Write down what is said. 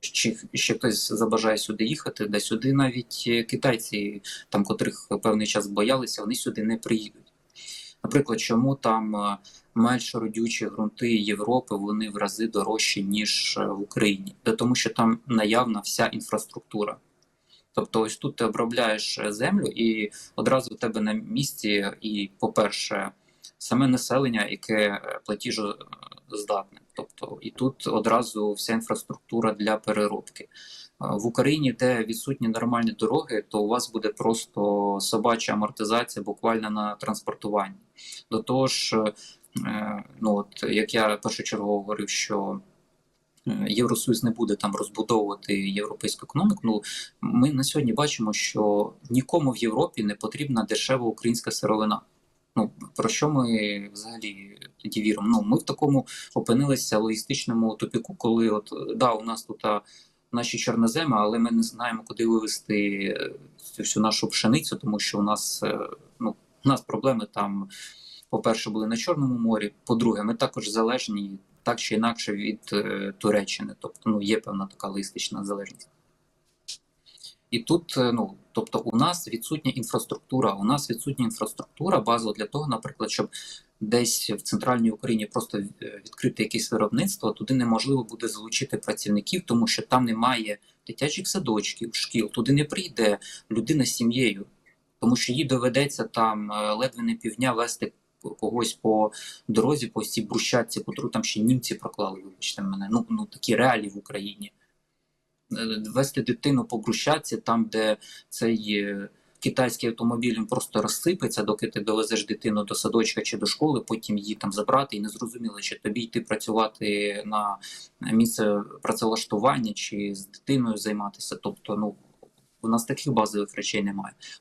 чи ще хтось забажає сюди їхати, де сюди навіть е, китайці, там котрих певний час боялися, вони сюди не приїдуть. Наприклад, чому там е, менш родючі ґрунти Європи вони в рази дорожчі, ніж е, в Україні? Та тому що там наявна вся інфраструктура. Тобто, ось тут ти обробляєш землю, і одразу в тебе на місці, і, по-перше, саме населення, яке е, платіжоздатне. Тобто, і тут одразу вся інфраструктура для переробки. Е, В Україні, де відсутні нормальні дороги, то у вас буде просто собача амортизація буквально на транспортуванні. До того ж, е, ну от як я першочергово говорив, що е, Євросоюз не буде там розбудовувати європейську економіку. Ну ми на сьогодні бачимо, що нікому в Європі не потрібна дешева українська сировина. Ну про що ми взагалі тоді віримо? Ну ми в такому опинилися логістичному тупіку, коли от да, у нас тут а, наші чорноземи, але ми не знаємо, куди вивезти е, цю всю нашу пшеницю, тому що у нас е, ну у нас проблеми там. По-перше, були на Чорному морі. По-друге, ми також залежні так чи інакше від е, Туреччини. Тобто, ну є певна така логістична залежність. І тут, е, ну тобто, у нас відсутня інфраструктура. У нас відсутня інфраструктура базова для того, наприклад, щоб десь в центральній Україні просто е, відкрити якесь виробництво, туди неможливо буде залучити працівників, тому що там немає дитячих садочків, шкіл, туди не прийде людина з сім'єю, тому що їй доведеться там е, ледве не півдня вести когось по дорозі, по цій брущатці, котру там ще німці проклали, вибачте мене. Ну, ну такі реалії в Україні. Е, Вести дитину по брущатці, там, де цей е, китайський автомобіль просто розсипеться, доки ти довезеш дитину до садочка чи до школи, потім її там забрати, і не зрозуміло, чи тобі йти працювати на місце працевлаштування, чи з дитиною займатися. Тобто, ну у нас таких базових речей немає.